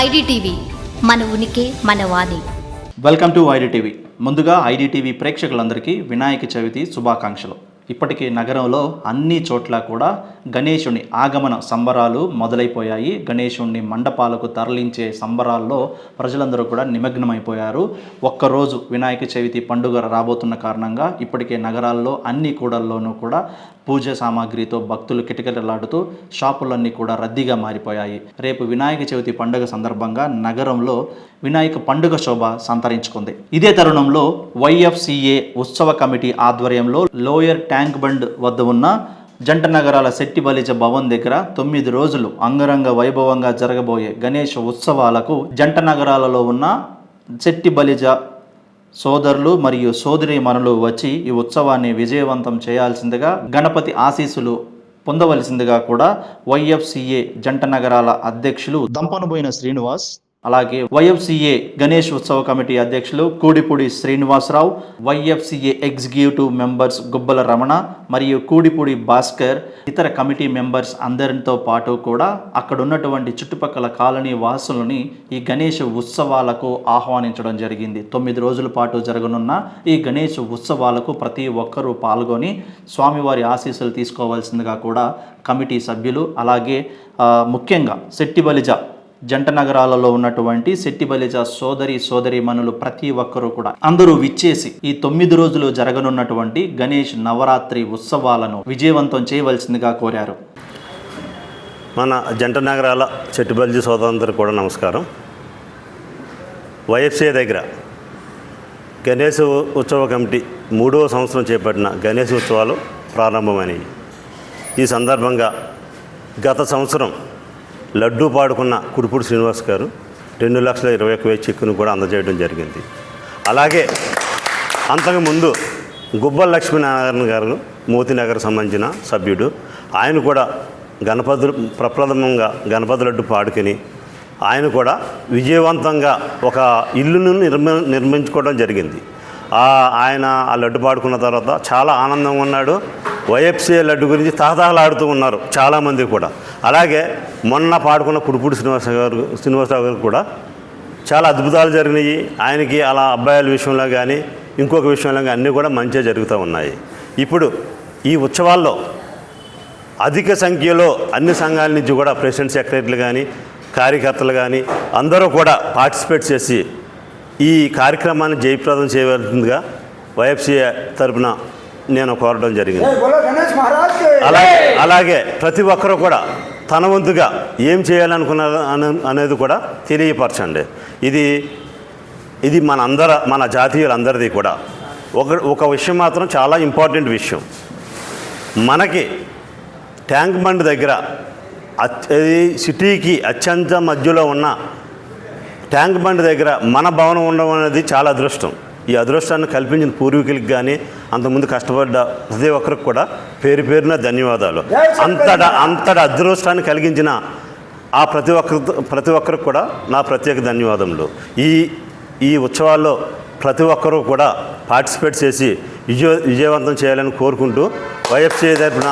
IDTV మన ఉనికి మన వాణి. Welcome to IDTV. ముందుగా ఐడిటీవీ ప్రేక్షకులందరికీ వినాయక చవితి శుభాకాంక్షలు. ఇప్పటికే నగరంలో అన్ని చోట్ల కూడా గణేశుని ఆగమన సంబరాలు మొదలైపోయాయి. గణేశుణ్ణి మండపాలకు తరలించే సంబరాల్లో ప్రజలందరూ కూడా నిమగ్నమైపోయారు. ఒక్కరోజు వినాయక చవితి పండుగ రాబోతున్న కారణంగా ఇప్పటికే నగరాల్లో అన్ని కూడల్లోనూ కూడా పూజ సామాగ్రితో భక్తులు కిటకిటలాడుతూ షాపులన్నీ కూడా రద్దీగా మారిపోయాయి. రేపు వినాయక చవితి పండుగ సందర్భంగా నగరంలో వినాయక పండుగ శోభ సంతరించుకుంది. ఇదే తరుణంలో వైఎఫ్సిఏ ఉత్సవ కమిటీ ఆధ్వర్యంలో లోయర్ ట్యాంక్ బండ్ వద్ద ఉన్న జంట నగరాల శెట్టి బలిజ భవన్ దగ్గర తొమ్మిది రోజులు అంగరంగ వైభవంగా జరగబోయే గణేష్ ఉత్సవాలకు జంట నగరాలలో ఉన్న శెట్టి బలిజ సోదరులు మరియు సోదరీమణులు వచ్చి ఈ ఉత్సవాన్ని విజయవంతం చేయాల్సిందిగా గణపతి ఆశీస్సులు పొందవలసిందిగా కూడా వైఎఫ్సిఏ జంట నగరాల అధ్యక్షులు దంపనబోయిన శ్రీనివాస్ అలాగే వైఎఫ్సిఏ గణేష్ ఉత్సవ కమిటీ అధ్యక్షులు Kudipudi Srinivasarao YFCA executive members Gubbala Ramana మరియు కూడిపూడి భాస్కర్ ఇతర కమిటీ మెంబర్స్ అందరితో పాటు కూడా అక్కడ ఉన్నటువంటి చుట్టుపక్కల కాలనీ వాసులని ఈ గణేష్ ఉత్సవాలకు ఆహ్వానించడం జరిగింది. తొమ్మిది రోజుల పాటు జరగనున్న ఈ గణేష్ ఉత్సవాలకు ప్రతి ఒక్కరూ పాల్గొని స్వామివారి ఆశీస్సులు తీసుకోవాల్సిందిగా కూడా కమిటీ సభ్యులు అలాగే ముఖ్యంగా శెట్టి బలిజ జంట నగరాలలో ఉన్నటువంటి శెట్టిబలిజ సోదరి సోదరి మనులు ప్రతి ఒక్కరూ కూడా అందరూ విచ్చేసి ఈ తొమ్మిది రోజులు జరగనున్నటువంటి గణేష్ నవరాత్రి ఉత్సవాలను విజయవంతం చేయవలసిందిగా కోరారు. మన జంట నగరాల చెట్టుబల్జీ సోదరులందరూ కూడా నమస్కారం. వైఎఫ్సీ దగ్గర గణేష్ ఉత్సవ కమిటీ మూడవ సంవత్సరం చేపట్టిన గణేష్ ఉత్సవాలు ప్రారంభమైనవి. ఈ సందర్భంగా గత సంవత్సరం లడ్డూ పాడుకున్న కుడిపూడి శ్రీనివాస్ గారు రెండు లక్షల ఇరవై ఒక్క వేలు చెక్కును కూడా అందజేయడం జరిగింది. అలాగే అంతకుముందు గుబ్బల లక్ష్మీనారాయణ గారు మోతినగర్ సంబంధించిన సభ్యుడు ఆయన కూడా గణపతులు ప్రప్రథమంగా గణపతి లడ్డు పాడుకొని ఆయన కూడా విజయవంతంగా ఒక ఇల్లును నిర్మ నిర్మించుకోవడం జరిగింది. ఆ ఆయన ఆ లడ్డు పాడుకున్న తర్వాత చాలా ఆనందంగా ఉన్నాడు. వైఎఫ్సీఏ లడ్డు గురించి తహతహలాడుతూ ఉన్నారు చాలామంది కూడా. అలాగే మొన్న పాడుకున్న కుడుపూడి శ్రీనివాస గారు శ్రీనివాసరావు గారు కూడా చాలా అద్భుతాలు జరిగినాయి. ఆయనకి అలా అబ్బాయిల విషయంలో కానీ ఇంకొక విషయంలో కానీ అన్నీ కూడా మంచిగా జరుగుతూ ఉన్నాయి. ఇప్పుడు ఈ ఉత్సవాల్లో అధిక సంఖ్యలో అన్ని సంఘాల నుంచి కూడా ప్రెసిడెంట్ సెక్రటరీలు కానీ కార్యకర్తలు కానీ అందరూ కూడా పార్టిసిపేట్ చేసి ఈ కార్యక్రమాన్ని జయప్రదం చేయవలసిందిగా వైఎఫ్సీఏ తరపున నేను కోరడం జరిగింది. అలాగే అలాగే ప్రతి ఒక్కరూ కూడా తన వంతుగా ఏం చేయాలనుకున్న అనేది కూడా తెలియపరచండి. ఇది ఇది మన అందర మన జాతీయులందరిది కూడా. ఒక ఒక విషయం మాత్రం చాలా ఇంపార్టెంట్ విషయం. మనకి ట్యాంక్ బండ్ దగ్గర సిటీకి అత్యంత మధ్యలో ఉన్న ట్యాంక్ బండ్ దగ్గర మన భవనం ఉండడం అనేది చాలా అదృష్టం. ఈ అదృష్టాన్ని కల్పించిన పూర్వీకులకి కానీ అంతకుముందు కష్టపడ్డ ప్రతి ఒక్కరికి కూడా పేరు పేరున ధన్యవాదాలు. అంతటా అంతటి అదృష్టాన్ని కలిగించిన ఆ ప్రతి ఒక్కరి ప్రతి ఒక్కరికి కూడా నా ప్రత్యేక ధన్యవాదములు. ఈ ఈ ఉత్సవాల్లో ప్రతి ఒక్కరూ కూడా పార్టిసిపేట్ చేసి విజయ విజయవంతం చేయాలని కోరుకుంటూ వైఎఫ్సీ తరఫున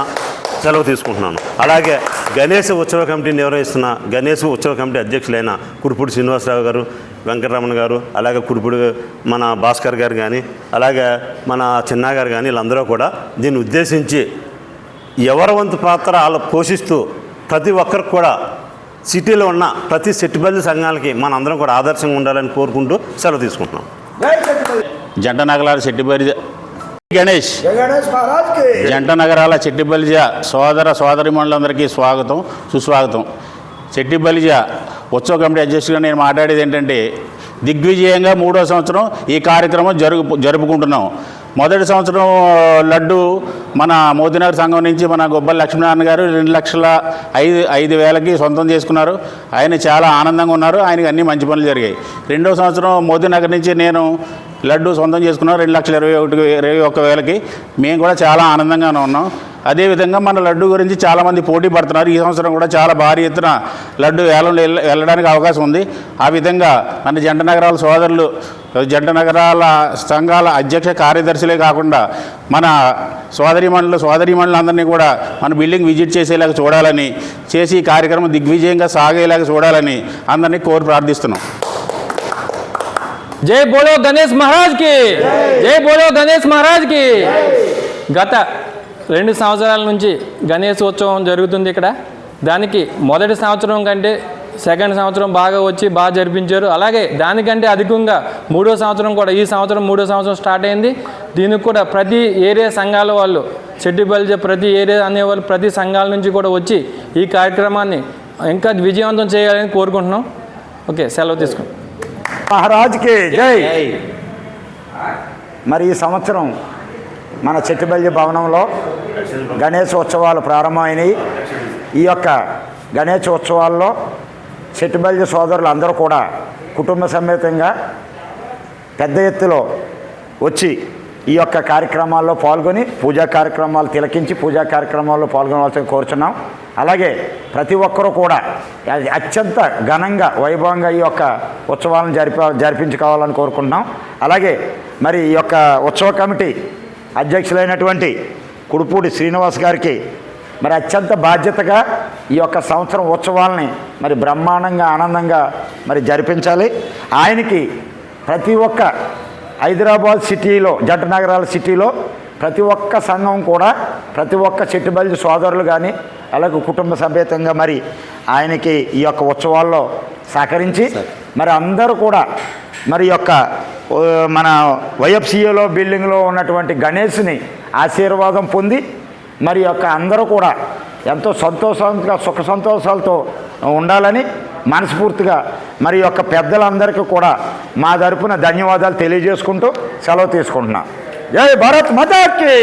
సెలవు తీసుకుంటున్నాను. అలాగే గణేష్ ఉత్సవ కమిటీ నిర్వహిస్తున్న గణేష్ ఉత్సవ కమిటీ అధ్యక్షులైన కురుపూడి శ్రీనివాసరావు గారు వెంకటరమణ గారు అలాగే కురుపూడి మన భాస్కర్ గారు కానీ అలాగే మన చిన్నగారు కానీ వీళ్ళందరూ కూడా దీన్ని ఉద్దేశించి ఎవరవంతు పాత్ర వాళ్ళు పోషిస్తూ ప్రతి ఒక్కరికి కూడా సిటీలో ఉన్న ప్రతి సెట్టుబల్లి సంఘాలకి మన అందరం కూడా ఆదర్శంగా ఉండాలని కోరుకుంటూ సెలవు తీసుకుంటున్నాం. జంట నగలారి సెట్టిబరి గణేష్. జంట నగరాల చెట్టిబలిజ సోదర సోదరి మండలందరికీ స్వాగతం సుస్వాగతం. చెట్టిబలిజ ఉత్సవ కమిటీ అధ్యక్షుడిగా నేను మాట్లాడేది ఏంటంటే దిగ్విజయంగా మూడో సంవత్సరం ఈ కార్యక్రమం జరుగు జరుపుకుంటున్నాం. మొదటి సంవత్సరం లడ్డు మన మోదీనగర్ సంఘం నుంచి మన గొబ్బల లక్ష్మీనారాయణ గారు రెండు లక్షల ఐదు ఐదు వేలకి సొంతం చేసుకున్నారు. ఆయన చాలా ఆనందంగా ఉన్నారు. ఆయనకు అన్ని మంచి పనులు జరిగాయి. రెండో సంవత్సరం మోదీనగర్ నుంచి నేను లడ్డు సొంతం చేసుకున్నాం రెండు లక్షల ఇరవై ఒకటి ఇరవై ఒక్క వేలకి. మేము కూడా చాలా ఆనందంగానే ఉన్నాం. అదేవిధంగా మన లడ్డు గురించి చాలామంది పోటీ పడుతున్నారు. ఈ సంవత్సరం కూడా చాలా భారీ ఎత్తున లడ్డు వేలంలో వెళ్ళడానికి అవకాశం ఉంది. ఆ విధంగా మన జంట నగరాల సోదరులు జంట నగరాల సంఘాల అధ్యక్ష కార్యదర్శులే కాకుండా మన సోదరిమణులు సోదరిమణులందరినీ కూడా మన బిల్డింగ్ విజిట్ చేసేలాగా చూడాలని చేసి ఈ కార్యక్రమం దిగ్విజయంగా సాగేలాగా చూడాలని అందరినీ కోరి ప్రార్థిస్తున్నాం. జై బోలో గణేష్ మహారాజ్కి జై బోలో గణేష్ మహారాజ్కి గత రెండు సంవత్సరాల నుంచి గణేష్ ఉత్సవం జరుగుతుంది ఇక్కడ. దానికి మొదటి సంవత్సరం కంటే సెకండ్ సంవత్సరం బాగా వచ్చి బాగా జరిపించారు. అలాగే దానికంటే అధికంగా మూడో సంవత్సరం కూడా ఈ సంవత్సరం మూడో సంవత్సరం స్టార్ట్ అయింది. దీనికి కూడా ప్రతి ఏరియా సంఘాల వాళ్ళు చెట్టిబల్జ ప్రతి ఏరియా అనేవాళ్ళు ప్రతి సంఘాల నుంచి కూడా వచ్చి ఈ కార్యక్రమాన్ని ఇంకా విజయవంతం చేయాలని కోరుకుంటున్నాం. ఓకే సెలవు తీసుకుంటాం మహారాజ్కి జై. మరి ఈ సంవత్సరం మన చెట్టుబల్లి భవనంలో గణేష్ ఉత్సవాలు ప్రారంభమైనవి ఈ యొక్క గణేష్ ఉత్సవాల్లో చెట్టుబల్లి సోదరులు అందరూ కూడా కుటుంబ సమేతంగా పెద్ద ఎత్తులో వచ్చి ఈ యొక్క కార్యక్రమాల్లో పాల్గొని పూజా కార్యక్రమాలు తిలకించి పూజా కార్యక్రమాల్లో పాల్గొనవలసిన కోరుచున్నాం. అలాగే ప్రతి ఒక్కరూ కూడా అత్యంత ఘనంగా వైభవంగా ఈ యొక్క ఉత్సవాలను జరిప జరిపించుకోవాలని కోరుకుంటున్నాం. అలాగే మరి ఈ యొక్క ఉత్సవ కమిటీ అధ్యక్షులైనటువంటి కుడుపూడి శ్రీనివాస్ గారికి మరి అత్యంత బాధ్యతగా ఈ యొక్క సంవత్సరం ఉత్సవాలని మరి బ్రహ్మాండంగా ఆనందంగా మరి జరిపించాలి. ఆయనకి ప్రతి ఒక్క హైదరాబాద్ సిటీలో జంట నగరాల సిటీలో ప్రతి ఒక్క సంఘం కూడా ప్రతి ఒక్క చెట్టుబల్లి సోదరులు కానీ అలాగే కుటుంబ సమేతంగా మరి ఆయనకి ఈ యొక్క ఉత్సవాల్లో సహకరించి మరి అందరూ కూడా మరి యొక్క మన వైఎఫ్సిఏలో బిల్డింగ్లో ఉన్నటువంటి గణేష్ని ఆశీర్వాదం పొంది మరి యొక్క అందరూ కూడా ఎంతో సంతోషంగా సుఖ సంతోషాలతో ఉండాలని మనస్ఫూర్తిగా మరి యొక్క పెద్దలందరికీ కూడా మా తరపున ధన్యవాదాలు తెలియజేసుకుంటూ సెలవు తీసుకుంటున్నా. జై భారత్ మాతాకి!